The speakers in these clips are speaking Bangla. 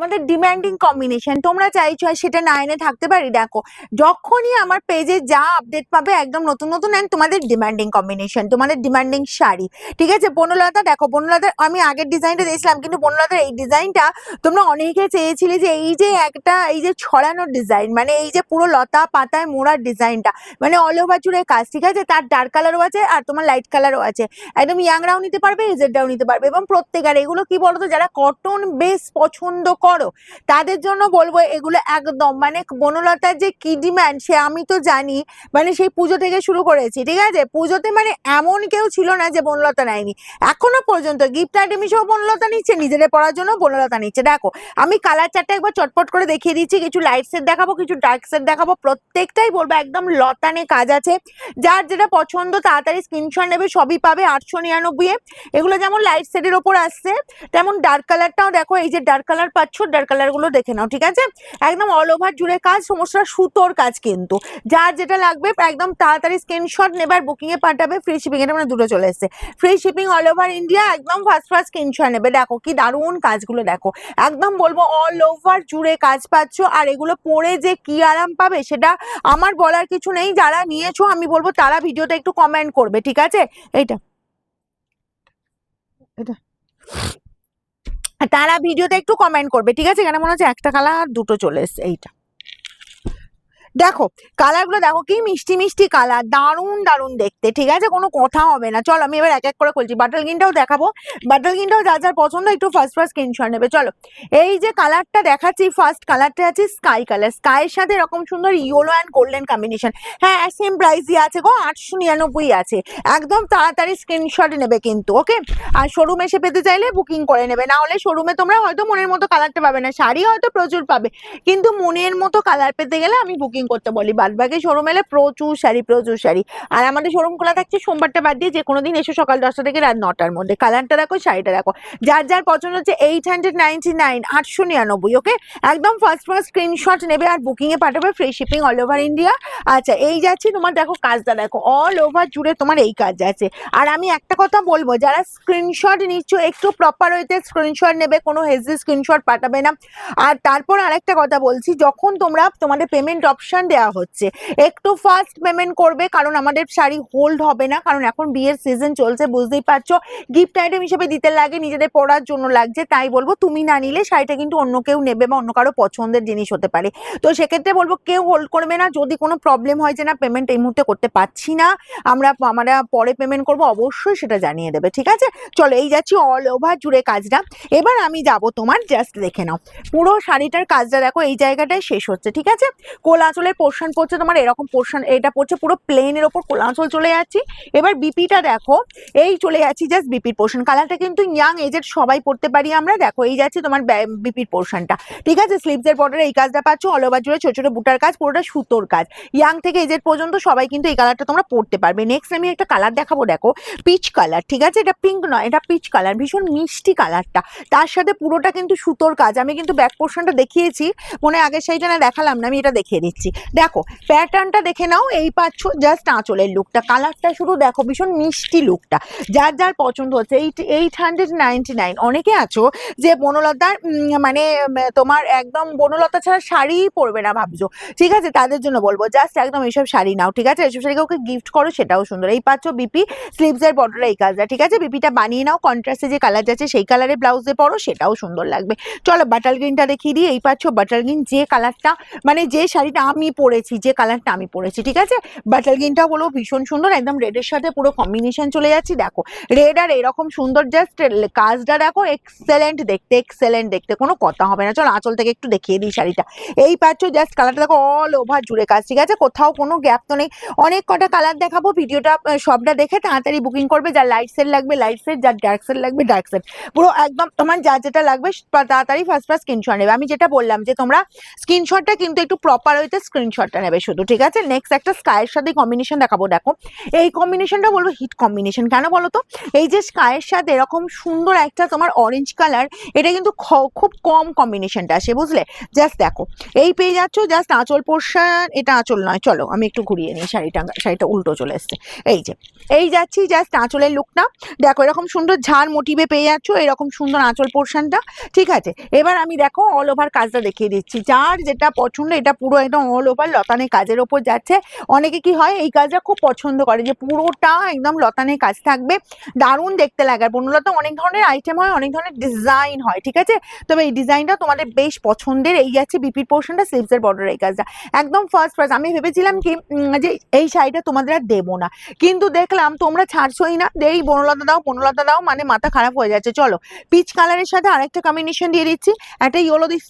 তোমাদের ডিমান্ডিং কম্বিনেশন তোমরা চাইছো আর সেটা না এনে থাকতে পারি, দেখো, যখনই আমার পেজে যা আপডেট পাবে একদম নতুন নতুন অ্যান্ড তোমাদের ডিমান্ডিং কম্বিনেশন তোমাদের ডিমান্ডিং শাড়ি, ঠিক আছে? বনলতা, দেখো, বনলতা, আমি আগের ডিজাইনটা দিয়েছিলাম কিন্তু বনলতার এই ডিজাইনটা তোমরা অনেকে চেয়েছিলে যে এই যে একটা, এই যে ছড়ানোর ডিজাইন মানে এই যে পুরো লতা পাতায় মোড়ার ডিজাইনটা মানে অল ওভার জুড়ে কাজ, ঠিক আছে? তার ডার্ক কালারও আছে আর তোমার লাইট কালারও আছে। একদম ইয়াংরাও নিতে পারবে এজেডরাও নিতে পারবে এবং প্রত্যেক আর এগুলো কি বলতো? যারা কটন বেস পছন্দ করো তাদের জন্য বলব এগুলো একদম মানে বনলতার যে কি ডিমান্ড সে আমি তো জানি মানে সেই পুজো থেকে শুরু করেছি, ঠিক আছে? পুজোতে মানে এমন কেউ ছিল না যে বনলতা নেয়নি। এখনও পর্যন্ত গিফট আইটেম হিসেবে বনলতা নিচ্ছে, নিজেদের পড়ার জন্য বনলতা নিচ্ছে। দেখো, আমি কালার চারটা একবার চটপট করে দেখিয়ে দিচ্ছি, কিছু লাইট সেট দেখাবো, কিছু ডার্ক সেট দেখাবো, প্রত্যেকটাই বলব একদম লতানে কাজ আছে। যার যেটা পছন্দ তাড়াতাড়ি স্ক্রিনশট নেবে, সবই পাবে আটশো নিরানব্বই এগুলো যেমন লাইট সেটের ওপর আসছে, তেমন ডার্ক কালারটাও দেখো, এই যে ডার্ক কালার পাচ্ছ ডার্ক কালারগুলো দেখে নাও, ঠিক আছে? একদম অল ওভার জুড়ে কাজ সমস্ত সুতোর কাজ কিন্তু। যার যেটা লাগবে, একদম তাড়াতাড়ি স্ক্রিনশট নেবে আর বুকিং এ পাঠাবে ফ্রি শিপিং এটা মানে দুটো চলে এসেছে। Free shipping all over India একদম ফার্স্ট ফার্স্ট স্ক্রিনশট নেবে। দেখো কি দারুণ কাজগুলো দেখো। একদম বলব অল ওভার জুড়ে কাজ পাচ্ছ, আর এগুলো পরে যে কি আরাম পাবে সেটা আমার বলার কিছু নেই। যারা নিয়েছো, আমি বলব তারা ভিডিওটা একটু কমেন্ট করবে, ঠিক আছে? এইটা। এটা। তারা ভিডিওতে একটু কমেন্ট করবে, ঠিক আছে? এখানে মনে হচ্ছে একটা কালার দুটো চলে এসছে, এইটা। দেখো কালারগুলো দেখো, কি মিষ্টি মিষ্টি কালার দারুণ দারুণ দেখতে, ঠিক আছে? কোনো কথা হবে না। চলো, আমি এবার এক এক করে খুলছি। বাটল গিনটাও দেখাবো। বাটল গিনটাও যা যার পছন্দ, একটু ফার্স্ট ফার্স্ট স্ক্রিনশট নেবে। চলো, এই যে কালারটা দেখাচ্ছি ফার্স্ট কালারটা আছে স্কাই কালার স্কাইয়ের সাথে এরকম সুন্দর ইয়েলো অ্যান্ড গোল্ডেন কম্বিনেশন হ্যাঁ সেম প্রাইসই আছে গো, আটশো নিরানব্বই আছে। একদম তাড়াতাড়ি স্ক্রিনশট নেবে কিন্তু ওকে আর শোরুম এসে পেতে চাইলে বুকিং করে নেবে। না হলে শোরুমে তোমরা হয়তো মনের মতো কালারটা পাবে না, শাড়ি হয়তো প্রচুর পাবে। কিন্তু মনের মতো কালার পেতে গেলে আমি বুকিং করতে বলি। বাদ বাকি শোরুম এলে প্রচুর শাড়ি প্রচুর শাড়ি। আর আমাদের শোরুম খোলা থাকছে সোমবারটা বাদ দিয়ে যে কোনো দিন এসো সকাল দশটা থেকে রাত নটার মধ্যে। কালারটা দেখো, শাড়িটা দেখো। যার যার পছন্দ হচ্ছে এইট হান্ড্রেড নাইনটি নাইন আটশো নিরানব্বই ওকে একদম ফার্স্ট ফার্স্ট স্ক্রিনশট নেবে আর বুকিং এ পাঠাবে free shipping all over India আচ্ছা এই যাচ্ছি তোমার দেখো কাজটা দেখো। অল ওভার জুড়ে তোমার এই কাজ আছে। আর আমি একটা কথা বলব, যারা স্ক্রিনশট নিচ্ছ, একটু প্রপার ওয়েতে স্ক্রিনশট নেবে, কোনো হেজি স্ক্রিনশট পাঠাবে না। আর তারপর আরেকটা কথা বলছি, যখন তোমরা তোমাদের পেমেন্ট অপশন দেওয়া হচ্ছে। একটু ফাস্ট পেমেন্ট করবে, কারণ আমাদের শাড়ি হোল্ড হবে না, কারণ এখন বিয়ের সিজন চলছে, বুঝতেই পারছ। গিফট আইটেম হিসেবে দিতে লাগে, নিজেদের পড়ার জন্য লাগছে, তাই বলব তুমি না নিলে শাড়িটা কিন্তু অন্য কেউ নেবে বা অন্য কারও পছন্দের জিনিস হতে পারে। তো সেক্ষেত্রে বলব কেউ হোল্ড করবে না, যদি কোনো প্রবলেম হয় যে না পেমেন্ট এই মুহূর্তে করতে পারছি না, আমরা আমরা পরে পেমেন্ট করব, অবশ্যই সেটা জানিয়ে দেবে, ঠিক আছে? চলো, এই যাচ্ছি অল ওভার জুড়ে কাজটা। এবার আমি যাব তোমার জাস্ট দেখে নাও। পুরো শাড়িটার কাজটা দেখো, এই জায়গাটায় শেষ হচ্ছে, ঠিক আছে? কোল আঁচলের পোর্শন পড়ছে তোমার এরকম পোর্শন এটা পড়ছে পুরো প্লেনের ওপর কোল আঁচল চলে যাচ্ছি। এবার বিপিটা দেখো, এই চলে যাচ্ছি জাস্ট বিপির পোর্শন কালারটা কিন্তু ইয়াং এজের সবাই পড়তে পারি আমরা। দেখো, এই যাচ্ছে তোমার বিপির পোর্শনটা ঠিক আছে স্লিভসের বর্ডারে এই কাজটা পাচ্ছ অল ওভার জুড়ে ছোট ছোট বুটার কাজ, পুরোটা সুতোর কাজ। ইয়াং থেকে এজের পর্যন্ত সবাই কিন্তু এই কালারটা তোমরা পড়তে পারবে। নেক্সট আমি একটা কালার দেখাবো, দেখো পিচ কালার ঠিক আছে, এটা পিঙ্ক নয়, এটা পিচ কালার ভীষণ মিষ্টি কালারটা তার সাথে পুরোটা কিন্তু সুতোর কাজ। আমি কিন্তু ব্যাক পোর্শনটা দেখিয়েছি, মনে আগের সেইটা না দেখালাম না, আমি এটা দেখিয়ে দিচ্ছি। দেখো প্যাটার্নটা দেখে নাও, এই পাচ্ছ জাস্ট আঁচলের লুকটা কালারটা শুধু দেখো, ভীষণ মিষ্টি লুকটা যার যার পছন্দ হচ্ছে eight eight hundred ninety nine অনেকে আছো যে বনলতার মানে তোমার একদম বনলতা ছাড়া শাড়িই পরবে না ভাবছ। ঠিক আছে? তাদের জন্য বলব জাস্ট একদম এইসব শাড়ি নাও, ঠিক আছে? এইসব শাড়ি কাউকে গিফট করো, সেটাও সুন্দর। এই পাচ্ছ বিপি স্লিভসের বর্ডারে এই কাজটা ঠিক আছে? বিপিটা বানিয়ে নাও কন্ট্রাস্টে যে কালার যাচ্ছে সেই কালারে ব্লাউজে পরো, সেটাও সুন্দর লাগবে। চলো বাটার গ্রিনটা দেখিয়ে দিই, এই পাচ্ছ বাটার গ্রিন যে কালারটা মানে যে শাড়িটা আমি পরেছি যে কালারটা আমি পরেছি ঠিক আছে? বাটার গ্রিনটাও বলব ভীষণ সুন্দর, একদম রেডের সাথে পুরো কম্বিনেশন চলে যাচ্ছি, দেখো। রেড আর এরকম সুন্দর জাস্ট কাজটা দেখো এক্সেলেন্ট দেখতে এক্সেলেন্ট দেখতে, কোনো কথা হবে না। চলো আঁচল থেকে একটু দেখিয়ে দিই শাড়িটা। এই পাচ্ছ জাস্ট কালারটা দেখো অল ওভার জুড়ে কাজ ঠিক আছে? কোথাও কোনো গ্যাপ তো নেই। অনেক কটা কালার দেখাবো, ভিডিওটা সবটা দেখে তাড়াতাড়ি বুকিং করবে, যার লাইট সেট লাগবে লাইট সেট যার ডার্ক সেট লাগবে ডার্ক সেট পুরো একদম তোমার যা যেটা লাগবে, তাড়াতাড়ি ফার্স্ট ফার্স্ট স্ক্রিনশট নেবে। আমি যেটা বললাম যে তোমরা স্ক্রিনশটটা কিন্তু একটু প্রপার ওয়েতে স্ক্রিনশটটা নেবে শুধু, ঠিক আছে? নেক্সট একটা স্কাইয়ের সাথে কম্বিনেশন দেখাবো, দেখো। এই কম্বিনেশনটা বলব হিট কম্বিনেশন কেন বলো তো? এই যে স্কাইয়ের সাথে এরকম সুন্দর একটা তোমার অরেঞ্জ কালার এটা কিন্তু খুব কম কম্বিনেশনটা আসে, বুঝলে? জাস্ট দেখো, এই পেয়ে যাচ্ছ জাস্ট আঁচল পোর্শন এটা আঁচল নয়। চলো, আমি একটু ঘুরিয়ে নিই, শাড়িটা শাড়িটা উল্টো চলে এসছে। এই যে, এই যাচ্ছি জাস্ট আঁচলের লুকটা দেখো, এরকম সুন্দর ঝাড় মোটিভে পেয়ে যাচ্ছ, এরকম সুন্দর আঁচল পোর্শনটা ঠিক আছে? এবার আমি দেখো অল ওভার কাজটা দেখিয়ে দিচ্ছি। যার যেটা পছন্দ, এটা পুরো একদম ওভার লতানে কাজের ওপর যাচ্ছে। অনেকে কি হয়, এই কাজটা খুব পছন্দ করে যে পুরোটা একদম লতানে কাজ থাকবে। দারুণ দেখতে লাগে। আর বনলতা, অনেক ধরনের আইটেম হয়, অনেক ধরনের ডিজাইন হয়, ঠিক আছে? তবে এই ডিজাইনটা তোমাদের বেশ পছন্দের। এই যাচ্ছে বিপির পোর্শনটা স্লিভসের বর্ডার এই কাজটা। একদম ফার্স্ট ফার্স্ট আমি ভেবেছিলাম কি যে এই শাড়িটা তোমাদের আর দেবো না। কিন্তু দেখলাম তোমরা ছাড়ছোই না। দেই বনলতা দাও বনলতা দাও মানে মাথা খারাপ হয়ে যাচ্ছে। চলো পিচ কালারের সাথে আরেকটা কম্বিনেশন দিয়ে দিচ্ছি। একটা ইয়েলো দিস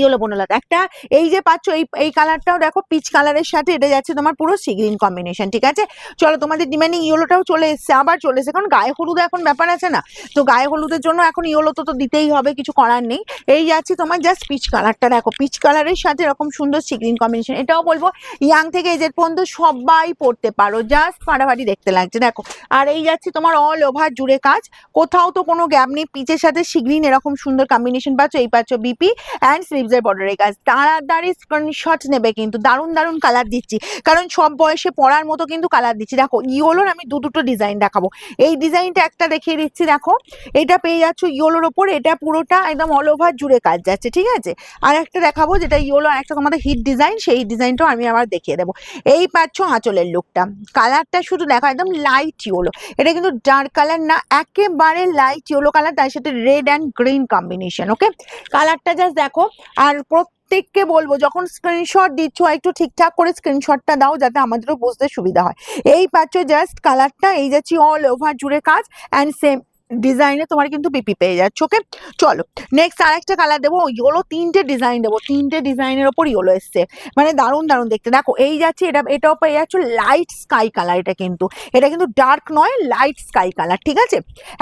ইয়েলো বনলতা। একটা এই যে পাচ্ছ, এই এই কালারটাও দেখো পিচ কালারের সাথে এটা যাচ্ছে তোমার পুরো সি গ্রিন কম্বিনেশন ঠিক আছে? চলো তোমাদের ডিমান্ডিং ইয়েলোটাও চলে এসছে, আবার চলে এসছে, কারণ গায়ে হলুদ এখন ব্যাপার আছে না। তো গায়ে হলুদের জন্য এখন ইয়েলো তো তো দিতেই হবে, কিছু করার নেই। এই যাচ্ছে তোমার জাস্ট পিচ কালারটা দেখো পিচ কালারের সাথে এরকম সুন্দর সি গ্রিন কম্বিনেশন এটাও বলব ইয়াং থেকে এজের পর্যন্ত সবাই পড়তে পারো জাস্ট ফাটাফাটি দেখতে লাগছে, দেখো। আর এই যাচ্ছে তোমার অল ওভার জুড়ে কাজ, কোথাও তো কোনো গ্যাপ নেই পিচের সাথে সিগ্রিন এরকম সুন্দর কম্বিনেশন পাচ্ছ, এই পাচ্ছ বিপি অ্যান্ড স্লিভসের বর্ডারের কাজ তাড়াতাড়ি স্ক্রিনশট নেবে কিন্তু, দারুণ দারুণ কালার দিচ্ছি। কারণ সব বয়সে পড়ার মতো কিন্তু কালার দিচ্ছি। দেখো ইয়োলোর আমি দু দুটো ডিজাইন দেখাবো। এই ডিজাইনটা একটা দেখিয়ে দিচ্ছি, দেখো। এটা পেয়ে যাচ্ছ ইয়োলোর ওপর। এটা পুরোটা একদম অল ওভার জুড়ে কাজ যাচ্ছে, ঠিক আছে? আর একটা দেখাবো যেটা ইয়োলো আর একটা তোমাদের হিট ডিজাইন সেই ডিজাইনটাও আমি আবার দেখিয়ে দেবো। এই পাচ্ছ আঁচলের লুকটা কালারটা শুধু দেখো, একদম লাইট ইয়োলো এটা কিন্তু ডার্ক কালার না, একেবারে লাইট ইয়োলো কালার তার সাথে red and green combination okay কালারটা জাস্ট দেখো আর প্রত্যেককে বলব, যখন স্ক্রিনশট দিচ্ছ, একটু ঠিকঠাক করে স্ক্রিনশটটা দাও, যাতে আমাদেরও বুঝতে সুবিধা হয়। এই পাচ্ছ জাস্ট কালারটা এই যাচ্ছি অল ওভার জুড়ে কাজ অ্যান্ড সেম ডিজাইনে তোমার কিন্তু পিপি পেয়ে যাচ্ছে ওকে চলো নেক্সট আরেকটা কালার দেবো ইয়োলো তিনটে ডিজাইন দেবো, তিনটে ডিজাইনের ওপর ইয়োলো এসছে। মানে দারুণ দারুণ দেখতে। দেখো, এই যাচ্ছে, এটা, এটাও পেয়ে যাচ্ছ লাইট স্কাই কালার এটা কিন্তু। এটা কিন্তু ডার্ক নয় লাইট স্কাই কালার ঠিক আছে?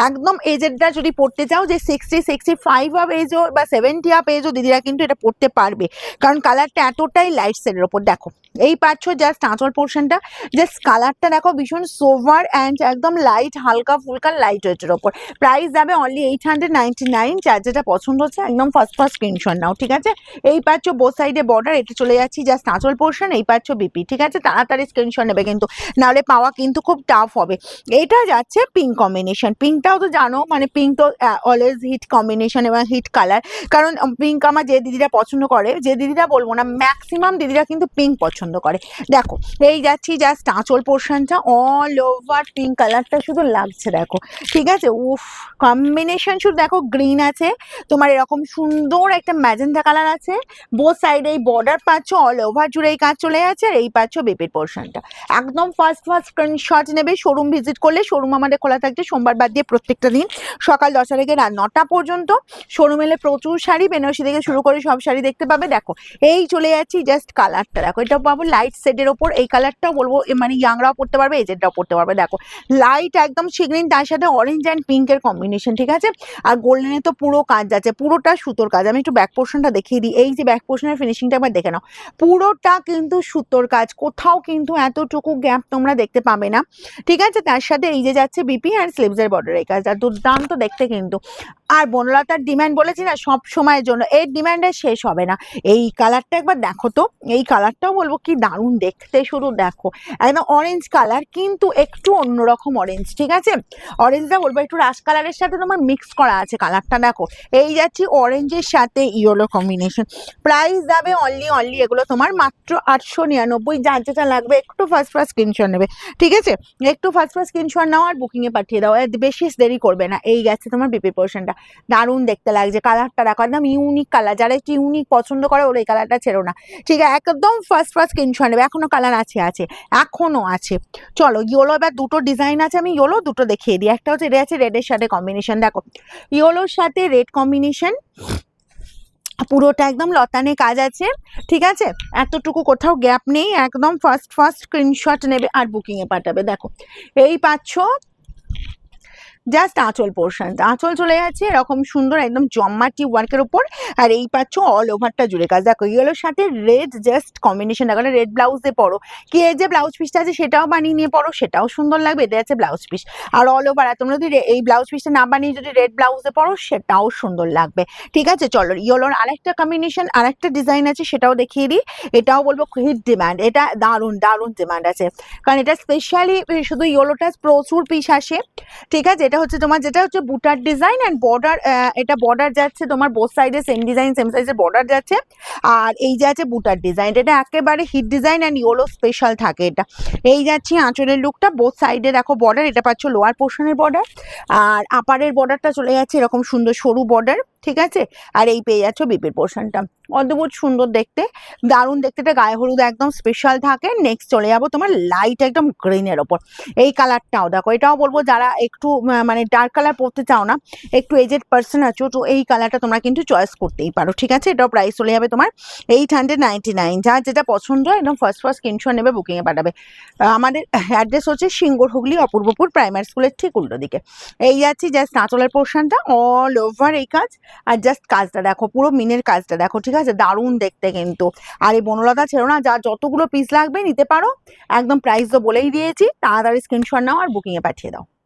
একদম এজেডটা যদি পড়তে চাও, যে সিক্সটি সিক্সটি ফাইভ আপ এজও বা সেভেন্টি আপ এজও দিদিরা কিন্তু এটা পড়তে পারবে। কারণ কালারটা এতটাই লাইট সেলের ওপর। দেখো, এই পাচ্ছ জাস্ট আঁচল পোর্শনটা জাস্ট কালারটা দেখো ভীষণ সোভার অ্যান্ড একদম লাইট হালকা ফুলকা লাইট ওয়েটের ওপর। প্রাইস যাবে only eight hundred ninety nine যেটা পছন্দ হচ্ছে, একদম ফার্স্ট ফার্স্ট স্ক্রিনশট নাও, ঠিক আছে? এই পাচ্ছ বো সাইডে বর্ডার এটা চলে যাচ্ছি জাস্ট আঁচল পোর্শন এই পাচ্ছ বিপি ঠিক আছে? তাড়াতাড়ি স্ক্রিনশট নেবে কিন্তু, নাহলে পাওয়া কিন্তু খুব টাফ হবে। এটা যাচ্ছে পিঙ্ক কম্বিনেশন পিঙ্কটাও তো জানো মানে পিঙ্ক তো অলওয়েজ হিট কম্বিনেশন এবং হিট কালার কারণ পিঙ্ক আমার যে দিদিরা পছন্দ করে, যে দিদিরা বলব না ম্যাক্সিমাম দিদিরা কিন্তু পিঙ্ক পছন্দ করে। দেখো, এই যাচ্ছি জাস্ট আঁচল পোর্শনটা অল ওভার পিঙ্ক কালারটা শুধু লাগছে, দেখো, ঠিক আছে? উফ কম্বিনেশন শুধু দেখো গ্রিন আছে, তোমার এরকম সুন্দর একটা ম্যাজেন্টা কালার আছে বোথ সাইডে এই বর্ডার পাচ্ছ অল ওভার জুড়ে এই কাজ চলে যাচ্ছে আর এই পাচ্ছ বেপির পোর্শনটা একদম ফার্স্ট ফার্স্ট স্ক্রিনশট নেবে শোরুম ভিজিট করলে শোরুম আমাদের খোলা থাকছে সোমবার বাদ দিয়ে প্রত্যেকটা দিন, সকাল দশটা থেকে রাত নটা পর্যন্ত। শোরুম এলে প্রচুর শাড়ি, বেনারসি থেকে শুরু করে সব শাড়ি দেখতে পাবে। দেখো, এই চলে যাচ্ছি জাস্ট কালারটা দেখো এটা পাবো লাইট সেটের ওপর, এই কালারটাও বলব মানে ইয়াংরাও পড়তে পারবে এজেন্টরাও পড়তে পারবে। দেখো লাইট একদম সিগ্রিন তার সাথে অরেঞ্জ অ্যান্ড পিঙ্কের কম্বিনেশন ঠিক আছে? আর গোল্ডেনে তো পুরো কাজ যাচ্ছে পুরোটা সুতোর কাজ। আমি একটু ব্যাক পোর্শনটা দেখিয়ে দিই। এই যে ব্যাক পোর্শনের ফিনিশিংটা একবার দেখে নাও। পুরোটা কিন্তু সুতোর কাজ, কোথাও কিন্তু এতটুকু গ্যাপ তোমরা দেখতে পাবে না। ঠিক আছে? তার সাথে এই যে যাচ্ছে বিপি আর স্লিভসের বর্ডার এই কাজ আর দুর্দান্ত দেখতে কিন্তু। আর বনলতার ডিম্যান্ড বলেছি না, সব সময়ের জন্য। এর ডিমান্ডে শেষ হবে না। এই কালারটা একবার দেখো তো। এই কালারটাও বলব কি দারুণ দেখতে শুধু দেখো। একদম অরেঞ্জ কালার কিন্তু একটু অন্যরকম অরেঞ্জ ঠিক আছে? অরেঞ্জটা বলব একটু রাস কালারের সাথে তোমার মিক্স করা আছে কালারটা দেখো। এই যাচ্ছি অরেঞ্জের সাথে ইয়েলো কম্বিনেশন প্রাইস যাবে অনলি অনলি এগুলো তোমার মাত্র আটশো নিরানব্বই। যার যেটা লাগবে, একটু ফার্স্ট ফার্স্ট স্ক্রিনশট নেবে। ঠিক আছে? একটু ফার্স্ট ফার্স্ট স্ক্রিনশট নাও আর বুকিংয়ে পাঠিয়ে দাও। বেশি দেরি করবে না। এই গেছে তোমার বিপি পোর্শনটা দারুণ দেখতে লাগছে। কালারটা দেখো, একদম ইউনিক কালার যারা একটু ইউনিক পছন্দ করে, ওরা এই কালারটা ছেড়ো না। ঠিক আছে? একদম ফার্স্ট ফার্স্ট স্ক্রিনশট নেবে। এখনও কালার আছে আছে। এখনও আছে। চলো ইয়োলো এবার দুটো ডিজাইন আছে। আমি ইয়োলো দুটো দেখিয়ে দিই। একটা হচ্ছে এটা আছে রেডের সাথে কম্বিনেশন দেখো ইয়োলোর সাথে রেড কম্বিনেশন পুরোটা একদম লতানে কাজ আছে, ঠিক আছে? এতটুকু কোথাও গ্যাপ নেই, একদম ফার্স্ট ফার্স্ট স্ক্রিনশট নেবে আর বুকিংয়ে পাঠাবে, দেখো। এই পাচ্ছ জাস্ট আঁচল পোর্শন আঁচল চলে যাচ্ছে, এরকম সুন্দর একদম জম্মাটি ওয়ার্কের উপর। আর এই পাচ্ছ অল ওভারটা জুড়ে। কাজ দেখো ইয়েলোর সাথে রেড জাস্ট কম্বিনেশন দেখো রেড ব্লাউজ দিয়ে পরো। কি এর যে ব্লাউজ পিসটা আছে, সেটাও বানিয়ে নিয়ে পরো, সেটাও সুন্দর লাগবে। এতে আছে ব্লাউজ পিস আর অল ওভার আর তোমরা যদি এই ব্লাউজ পিসটা না বানিয়ে যদি রেড ব্লাউজে পরো, সেটাও সুন্দর লাগবে। ঠিক আছে, চলো ইয়েলোর আরেকটা কম্বিনেশন আরেকটা ডিজাইন আছে, সেটাও দেখিয়ে দিই। এটাও বলব হিট ডিমান্ড এটা দারুণ দারুণ ডিমান্ড আছে। কারণ এটা স্পেশালি শুধু ইয়েলোটা প্রচুর পিস আসে। ঠিক আছে এটা হচ্ছে তোমার, যেটা হচ্ছে বুটার ডিজাইন অ্যান্ড বর্ডার এটা বর্ডার যাচ্ছে তোমার বোথ সাইডে সেম ডিজাইন সেম সাইজের বর্ডার যাচ্ছে। আর এই যে আছে বুটার ডিজাইন এটা একেবারে hit design and yellow special থাকে এটা। এই যাচ্ছে আঁচলের লুকটা বোথ সাইডে দেখো বর্ডার এটা পাচ্ছ লোয়ার পোর্শনের বর্ডার আর আপারের বর্ডারটা চলে যাচ্ছে এরকম সুন্দর সরু বর্ডার ঠিক আছে? আর এই পেয়ে যাচ্ছ বিপের পোর্শনটা অদ্ভুত সুন্দর দেখতে, দারুণ দেখতে। এটা গায়ে হলুদ একদম স্পেশাল থাকে। নেক্সট চলে যাব তোমার লাইট একদম গ্রিনের ওপর। এই কালারটাও দেখো, এটাও বলব যারা একটু মানে ডার্ক কালার পরতে চাও না, একটু এজেড পার্সন আছো, তো এই কালারটা তোমরা কিন্তু চয়েস করতেই পারো, ঠিক আছে? এটাও প্রাইস চলে যাবে তোমার এইট হান্ড্রেড নাইনটি নাইন যার যেটা পছন্দ হয় একদম ফার্স্ট ফার্স্ট স্ক্রিনশট নেবে বুকিংয়ে পাঠাবে। আমাদের অ্যাড্রেস হচ্ছে সিঙ্গুর হুগলি, অপূর্বপুর প্রাইমারি স্কুলের ঠিক উল্টো দিকে। এই যাচ্ছি জাস্ট নাচলের পোর্শনটা অল ওভার এই কাজ। আর জাস্ট কাজটা দেখো, পুরো মিনের কাজটা দেখো, ঠিক আছে দারুণ দেখতে কিন্তু। আর এই বনলতা ছেড়ো না যা যতগুলো পিস লাগবে নিতে পারো। একদম প্রাইস তো বলেই দিয়েছি। তাড়াতাড়ি স্ক্রিনশট নাও আর বুকিংয়ে পাঠিয়ে দাও।